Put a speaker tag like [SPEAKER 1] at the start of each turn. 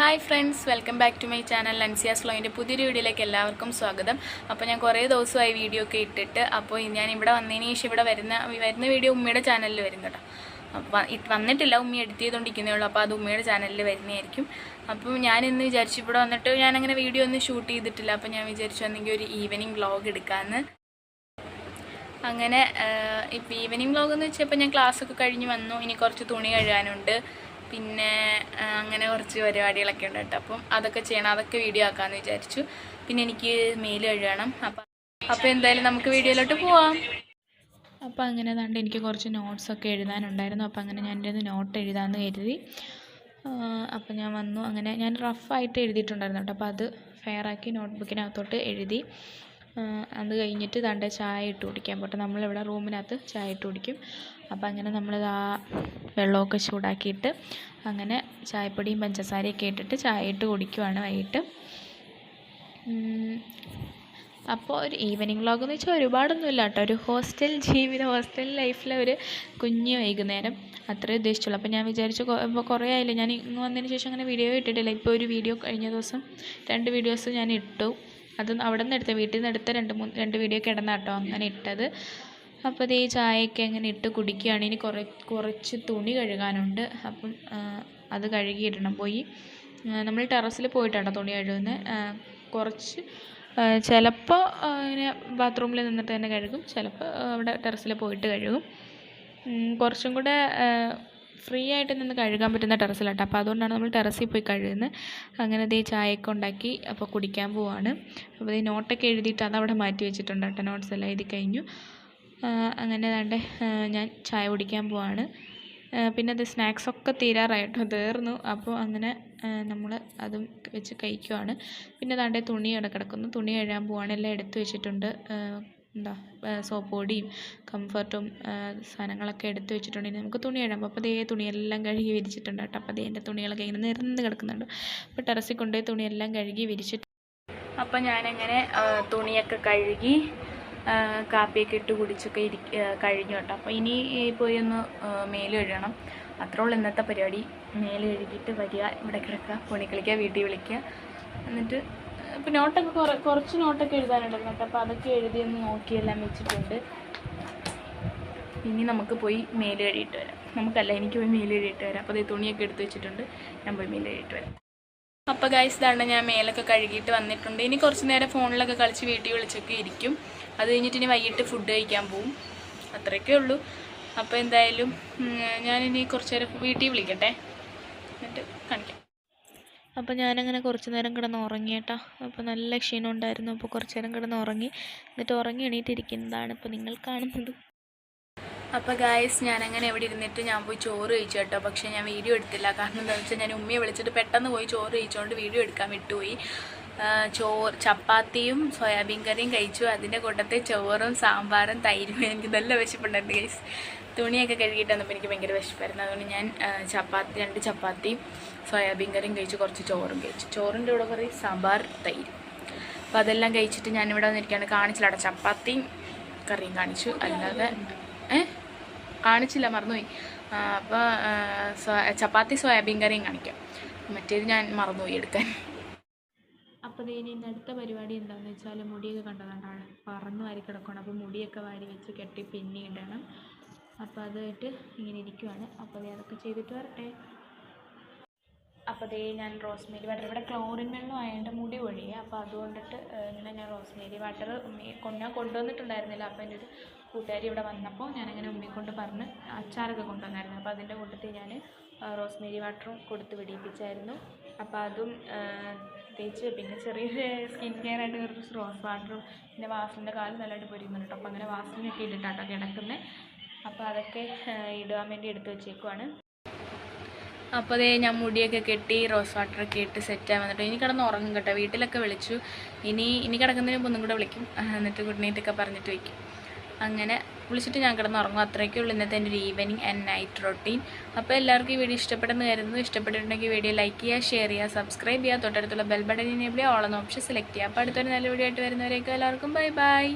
[SPEAKER 1] Hi friends welcome back to my channel ലൻസിയാസ് ഫ്ലോയിന്റെ പുതിയൊരു വീഡിയോയിലേക്ക് എല്ലാവർക്കും സ്വാഗതം. അപ്പോൾ ഞാൻ കുറേ ദിവസമായി വീഡിയോ ഒക്കെ ഇട്ടിട്ട് അപ്പോൾ ഞാൻ ഇവിടെ വന്നതിന് ശേഷം ഇവിടെ വരുന്ന വരുന്ന വീഡിയോ ഉമ്മയുടെ ചാനലിൽ വരും കേട്ടോ. അപ്പോൾ വന്നിട്ടില്ല ഉമ്മി എഡിറ്റ് ചെയ്തുകൊണ്ടിരിക്കുന്നേ ഉള്ളൂ അപ്പോൾ അത് ഉമ്മയുടെ ചാനലിൽ വരുന്നതായിരിക്കും. അപ്പം ഞാൻ ഇന്ന് വിചാരിച്ചു ഇവിടെ വന്നിട്ട് ഞാൻ അങ്ങനെ വീഡിയോ ഒന്നും ഷൂട്ട് ചെയ്തിട്ടില്ല അപ്പോൾ ഞാൻ വിചാരിച്ചു വന്നെങ്കിൽ ഒരു ഈവനിങ് വ്ളോഗ് എടുക്കാമെന്ന് അങ്ങനെ ഇപ്പോൾ ഈവനിങ് വ്ളോഗ് എന്ന് വെച്ചപ്പോൾ ഞാൻ ക്ലാസ്സൊക്കെ കഴിഞ്ഞ് വന്നു ഇനി കുറച്ച് തുണി കഴുകാനുണ്ട്. പിന്നെ അങ്ങനെ കുറച്ച് പരിപാടികളൊക്കെ ഉണ്ട് കേട്ടോ. അപ്പം അതൊക്കെ ചെയ്യണം. അതൊക്കെ വീഡിയോ ആക്കാമെന്ന് വിചാരിച്ചു. പിന്നെ എനിക്ക് മെയിൽ കഴുകണം. അപ്പം അപ്പോൾ എന്തായാലും നമുക്ക് വീഡിയോയിലോട്ട് പോവാം. അപ്പോൾ അങ്ങനെ കണ്ട് എനിക്ക് കുറച്ച് നോട്ട്സൊക്കെ എഴുതാനുണ്ടായിരുന്നു. അപ്പോൾ അങ്ങനെ ഞാൻ എന്റെ നോട്ട് എഴുതാമെന്ന് കരുതി. അപ്പോൾ ഞാൻ വന്നു. അങ്ങനെ ഞാൻ റഫായിട്ട് എഴുതിയിട്ടുണ്ടായിരുന്നു കേട്ടോ. അപ്പോൾ അത് ഫെയറാക്കി നോട്ട്ബുക്കിനകത്തോട്ട് എഴുതി. അത് കഴിഞ്ഞിട്ട് തണ്ട ചായ ഇട്ട് കുടിക്കാൻ പോട്ടെ. നമ്മളിവിടെ റൂമിനകത്ത് ചായ ഇട്ട് കുടിക്കും. അപ്പം അങ്ങനെ നമ്മളിത് ആ വെള്ളമൊക്കെ ചൂടാക്കിയിട്ട് അങ്ങനെ ചായപ്പൊടിയും പഞ്ചസാരയൊക്കെ ഇട്ടിട്ട് ചായ ഇട്ട് കുടിക്കുവാണ് വൈകിട്ട്. അപ്പോൾ ഒരു ഈവനിങ് വ്ളോഗ് എന്ന് വെച്ചാൽ ഒരുപാടൊന്നുമില്ല കേട്ടോ. ഒരു ഹോസ്റ്റൽ ജീവിതം ഹോസ്റ്റൽ ലൈഫിലെ ഒരു കുഞ്ഞ് വൈകുന്നേരം അത്രേ ഉദ്ദേശിച്ചുള്ളൂ. അപ്പോൾ ഞാൻ വിചാരിച്ചു ഇപ്പോൾ കുറേ ആയില്ലേ? ഞാൻ ഇങ്ങ് വന്നതിന് ശേഷം അങ്ങനെ വീഡിയോ ഇട്ടിട്ടില്ല. ഇപ്പോൾ ഒരു വീഡിയോ കഴിഞ്ഞ ദിവസം രണ്ട് വീഡിയോസ് ഞാൻ ഇട്ടു. അത് അവിടെ നിന്ന് എടുത്ത വീട്ടിൽ നിന്ന് എടുത്ത രണ്ട് മൂന്ന് രണ്ട് വീഡിയോ കിടന്ന കേട്ടോ അങ്ങനെ ഇട്ടത്. അപ്പോൾ ഇത് ഈ ചായയൊക്കെ അങ്ങനെ ഇട്ട് കുടിക്കുകയാണ്. ഇനി കുറേ കുറച്ച് തുണി കഴുകാനുണ്ട്. അപ്പം അത് കഴുകിയിടണം. പോയി നമ്മൾ ടെറസിൽ പോയിട്ടാണ് തുണി കഴുകുന്നത്. കുറച്ച് ചിലപ്പോൾ ഇങ്ങനെ ബാത്റൂമിൽ നിന്നിട്ട് തന്നെ കഴുകും. ചിലപ്പോൾ അവിടെ ടെറസിൽ പോയിട്ട് കഴുകും. കുറച്ചും കൂടെ ഫ്രീ ആയിട്ട് നിന്ന് കഴുകാൻ പറ്റുന്ന ടെറസിലാട്ടോ. അപ്പോൾ അതുകൊണ്ടാണ് നമ്മൾ ടെറസിൽ പോയി കഴുകുന്നത് അങ്ങനെ ദേ ചായയൊക്കെ ഉണ്ടാക്കി അപ്പോൾ കുടിക്കാൻ പോവാണ്. അപ്പോൾ ഈ നോട്ടൊക്കെ എഴുതിയിട്ട് അതവിടെ മാറ്റി വെച്ചിട്ടുണ്ട് കേട്ടോ നോട്ട്സ് എല്ലാം എഴുതി കഴിഞ്ഞു. അങ്ങനെ ഏതാണ്ട് ഞാൻ ചായ കുടിക്കാൻ പോവാണ്. പിന്നെ അത് സ്നാക്സൊക്കെ തീരാറായിട്ടോ. തീർന്നു. അപ്പോൾ അങ്ങനെ നമ്മൾ അതും വെച്ച് കഴിക്കുവാണ്. പിന്നെ ഏതാണ്ട് തുണി കിടക്കുന്നു. തുണി കഴുകാൻ പോവാണ്. എല്ലാം എടുത്തു വെച്ചിട്ടുണ്ട്. എന്താ സോപ്പ് പൊടിയും കംഫർട്ടും സാധനങ്ങളൊക്കെ എടുത്ത് വെച്ചിട്ടുണ്ടെങ്കിൽ നമുക്ക് തുണി കഴുകാം അപ്പോൾ അതേ തുണിയെല്ലാം കഴുകി വിരിച്ചിട്ടുണ്ട് കേട്ടോ. അപ്പോൾ അതേ എന്റെ തുണികളൊക്കെ ഇങ്ങനെ നിരന്ന് കിടക്കുന്നുണ്ട്. അപ്പോൾ ടെറസിൽ കൊണ്ടുപോയി തുണിയെല്ലാം കഴുകി വിരിച്ചിട്ട് അപ്പോൾ ഞാനങ്ങനെ തുണിയൊക്കെ കഴുകി കാപ്പിയൊക്കെ ഇട്ട് കുടിച്ചൊക്കെ ഇരി കഴിഞ്ഞു കേട്ടോ. അപ്പോൾ ഇനി പോയി ഒന്ന് മേൽ കഴുകണം. അത്രേ ഉള്ളൂ ഇന്നത്തെ പരിപാടി. മേൽ കഴുകിയിട്ട് വരിക ഇവിടെ കിടക്കുക പൊണിക്കളിക്കുക കളിക്കുക വീട്ടിൽ വിളിക്കുക. എന്നിട്ട് ഇപ്പോൾ നോട്ടൊക്കെ കുറേ കുറച്ച് നോട്ടൊക്കെ എഴുതാനുണ്ടായിരുന്നു കേട്ടോ അപ്പോൾ അതൊക്കെ എഴുതി ഒന്ന് നോക്കിയെല്ലാം വെച്ചിട്ടുണ്ട്. ഇനി നമുക്ക് പോയി മേൽ കഴുകിയിട്ട് വരാം. നമുക്കല്ല എനിക്ക് പോയി മേൽ കഴുകിയിട്ട് വരാം. അപ്പോൾ അതേ തുണിയൊക്കെ എടുത്ത് വെച്ചിട്ടുണ്ട്. ഞാൻ പോയി മേൽ കഴുകിയിട്ട് വരാം. അപ്പോൾ ഗൈസ് ഇതാണ് ഞാൻ മേലൊക്കെ കഴുകിയിട്ട് വന്നിട്ടുണ്ട്. ഇനി കുറച്ച് നേരം ഫോണിലൊക്കെ കളിച്ച് വീട്ടിൽ വിളിച്ചൊക്കെ ഇരിക്കും. അത് കഴിഞ്ഞിട്ട് ഇനി വൈകിട്ട് ഫുഡ് കഴിക്കാൻ പോവും. അത്രയൊക്കെ ഉള്ളൂ. അപ്പോൾ എന്തായാലും ഞാനിനി കുറച്ച് നേരം വീട്ടിൽ വിളിക്കട്ടെ. എന്നിട്ട് കാണിക്കാം. അപ്പോൾ ഞാനങ്ങനെ കുറച്ച് നേരം കിടന്ന് ഉറങ്ങിയേട്ടാ. അപ്പോൾ നല്ല ക്ഷീണം ഉണ്ടായിരുന്നു അപ്പോൾ കുറച്ച് നേരം കിടന്ന് ഉറങ്ങി. എന്നിട്ട് ഉറങ്ങി എണീറ്റിരിക്കുന്നതാണ് ഇപ്പോൾ നിങ്ങൾ കാണുന്നത്. അപ്പോൾ ഗായ്സ് ഞാനങ്ങനെ എവിടെ ഇരുന്നിട്ട് ഞാൻ പോയി ചോറ് കഴിച്ചു കേട്ടോ പക്ഷേ ഞാൻ വീഡിയോ എടുത്തില്ല. കാരണം എന്താണെന്ന് വെച്ചാൽ ഞാൻ ഉമ്മയെ വിളിച്ചിട്ട് പെട്ടെന്ന് പോയി ചോറ് കഴിച്ചുകൊണ്ട് വീഡിയോ എടുക്കാൻ വിട്ടുപോയി. ചോറ് ചപ്പാത്തിയും സോയാബീൻ കറിയും കഴിച്ചു. അതിന്റെ കൂട്ടത്തിൽ ചോറും സാമ്പാറും തൈരും എനിക്ക് നല്ല വിശപ്പുണ്ടായിരുന്നു ഗൈസ് തുണിയൊക്കെ കഴുകിയിട്ട് വന്നപ്പോൾ എനിക്ക് ഭയങ്കര വിശപ്പായിരുന്നു. അതുകൊണ്ട് ഞാൻ ചപ്പാത്തി രണ്ട് ചപ്പാത്തിയും സോയാബീൻ കറിയും കഴിച്ചു. കുറച്ച് ചോറും കഴിച്ചു. ചോറിന്റെ കൂടെ കുറേ സാമ്പാർ തൈര്. അപ്പോൾ അതെല്ലാം കഴിച്ചിട്ട് ഞാനിവിടെ വന്നിരിക്കുകയാണ്. കാണിച്ചില്ല ചപ്പാത്തിയും കറിയും കാണിച്ചു. അല്ലാതെ ഏ? കാണിച്ചില്ല മറന്നുപോയി. അപ്പോൾ ചപ്പാത്തി സോയാബീൻ കറിയും കാണിക്കാം. മറ്റേത് ഞാൻ മറന്നുപോയി എടുക്കാൻ. അപ്പോൾ ഇനി ഇന്ന് അടുത്ത പരിപാടി എന്താണെന്ന് വെച്ചാൽ മുടിയൊക്കെ കണ്ടതുകൊണ്ടാണ് പറന്ന് വാരി കിടക്കണം അപ്പോൾ മുടിയൊക്കെ വാരി വെച്ച് കെട്ടി പിന്നി ഇടണം. അപ്പോൾ അതായിട്ട് ഇങ്ങനെ ഇരിക്കുവാണ്. അപ്പോൾ അതൊക്കെ ചെയ്തിട്ട് വരട്ടെ. അപ്പോൾ ദേ ഞാൻ റോസ്മേരി വാട്ടർ ഇവിടെ ക്ലോറിൻ വെള്ളം ആയതുകൊണ്ട് മുടി ഒഴിയുക അപ്പോൾ അതുകൊണ്ടിട്ട് ഇങ്ങനെ ഞാൻ റോസ്മേരി വാട്ടർ ഞാൻ കൊണ്ടുവന്നിട്ടുണ്ടായിരുന്നില്ല. അപ്പോൾ എന്റെ ഒരു കൂട്ടുകാരി ഇവിടെ വന്നപ്പോൾ ഞാനങ്ങനെ ഉമ്മയെ കൊണ്ട് പറഞ്ഞ് അച്ചാറൊക്കെ കൊണ്ടുവന്നായിരുന്നു. അപ്പോൾ അതിന്റെ കൂട്ടത്തിൽ ഞാൻ റോസ്മേരി വാട്ടറും കൊടുത്ത് പിടിപ്പിച്ചായിരുന്നു അപ്പോൾ അതും തേച്ച് പിന്നെ ചെറിയൊരു സ്കിൻ കെയർ ആയിട്ട് കുറച്ച് റോസ് വാട്ടറും പിന്നെ വാസലിന്റെ കാൽ നല്ലതായിട്ട് പൊരിയുന്നുണ്ട് കേട്ടോ അപ്പോൾ അങ്ങനെ വാസലിനൊക്കെ ഇട്ടിട്ടാട്ടോ കിടക്കുന്നത് അപ്പോൾ അതൊക്കെ ഇടാൻ വേണ്ടി എടുത്ത് വെച്ചേക്കുവാണ്. അപ്പോൾ അതേ ഞാൻ മുടിയൊക്കെ കെട്ടി റോസ് വാട്ടറൊക്കെ ഇട്ട് സെറ്റ് ആയി വന്നിട്ട് ഇനി കിടന്ന് ഉറങ്ങും കേട്ടോ. വീട്ടിലൊക്കെ വിളിച്ചു. ഇനി ഇനി കിടക്കുന്നതിന് ഒന്നും കൂടെ വിളിക്കും. എന്നിട്ട് ഗുഡ് നൈറ്റൊക്കെ പറഞ്ഞിട്ട് വയ്ക്കും അങ്ങനെ വിളിച്ചിട്ട് ഞാൻ കിടന്നുറങ്ങും. ഉറങ്ങും അത്രയൊക്കെ ഉള്ളൂ ഇന്നത്തെ എന്റെ ഒരു ഈവനിങ് ആൻഡ് നൈറ്റ് റൊട്ടീൻ അപ്പോൾ എല്ലാവർക്കും ഈ വീഡിയോ ഇഷ്ടപ്പെടുന്ന കരുതുന്നു. ഇഷ്ടപ്പെട്ടിട്ടുണ്ടെങ്കിൽ വീഡിയോ ലൈക്ക് ചെയ്യുക ഷെയർ ചെയ്യുക സബ്സ്ക്രൈബ് ചെയ്യുക. തൊട്ടടുത്തുള്ള ബെൽ ബട്ടൺ എനേബിൾ ചെയ്യുക ഓളെന്ന ഓപ്ഷൻ സെലക്ട് ചെയ്യുക. അപ്പോൾ അടുത്തൊരു നല്ല വീഡിയോ ആയിട്ട് വരുന്നവരേക്കും എല്ലാവർക്കും ബൈ ബൈ